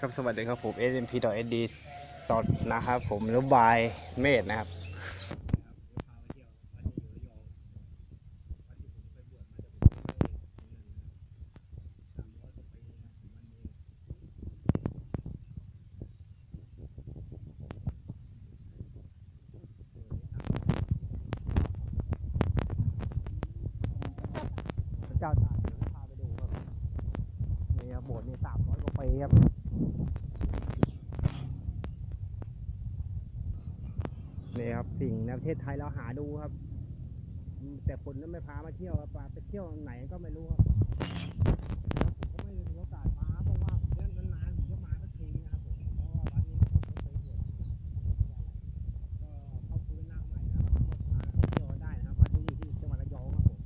ครับสวัสดีครับผม SMP SD ตอดนะครับผมหรือบายเมธนะครับเจ้าตาเดี๋ยวพาไปดูครับนี่ครับโบสถ์นี่สามร้อยกว่าปีครับ นี่ครับสิ่งในประเทศไทยเราหาดูครับ แต่คนนั้นไม่พามาเที่ยวครับพาไปเที่ยวไหนก็ไม่รู้ครับแล้วผมก็ไม่ได้มีโอกาสมาเพราะว่าผมเนี่ยนานๆผมจะมาสักทีนะครับผมเพราะว่าวันนี้ผมไม่เคยบวชก็เข้าฟื้นหน้าใหม่แล้วก็พาไปเที่ยวกันได้นะครับวัดนี้อยู่ที่จังหวัดระยองครับผม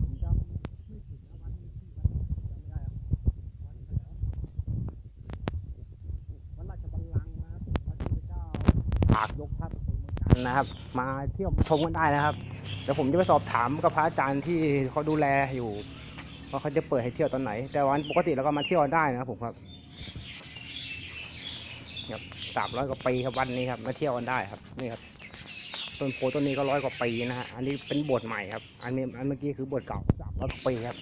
ผมจำไม่ผิดนะวัดนี้ที่วัดจำไม่ได้ครับวัดอะไรวะวัดราชบัลลังก์นะครับวัดที่พระเจ้า ตากยกทัพไปเมืองจันทร์นะครับ มาเที่ยวชมกันได้นะครับเดี๋ยวผมจะไปสอบถามกับพระอาจารย์ที่เขาดูแลอยู่ว่าเขาจะเปิดให้เที่ยวตอนไหน แต่วันปกติเราก็มาเที่ยวได้นะครับผมครับครับสามร้อยกว่าปีครับวันนี้ครับ มาเที่ยวกันได้ครับนี่ครับต้นโพต้นนี้ก็ร้อยกว่าปีนะฮะอันนี้เป็นบสถ์ใหม่ครับ อันนี้อันเมื่อกี้คือบสถ์เก่าสามร้อยกว่าปีครับ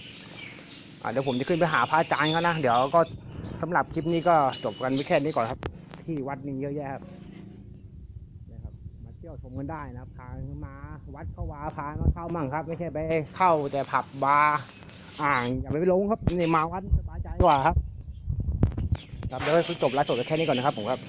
เดี๋ยวผมจะขึ้นไปหาพระอาจารย์เขานะ เดี๋ยวก็สำหรับคลิปนี้ก็จบกันไว้แค่นี้ก่อนครับ ที่วัดนี้เยอะแยะครับ ที่ยวชมกันได้นะครับพามาวัดเข้าวาพามาเข้ามั่งครับ ไม่ใช่ไปเข้าแต่ผับบาร์อ่างอย่าไปลงครับนี่มาวัดสบายใจกว่าครับครับเดี๋ยวจบไลฟ์สดแค่นี้ก่อนนะครับผมครับ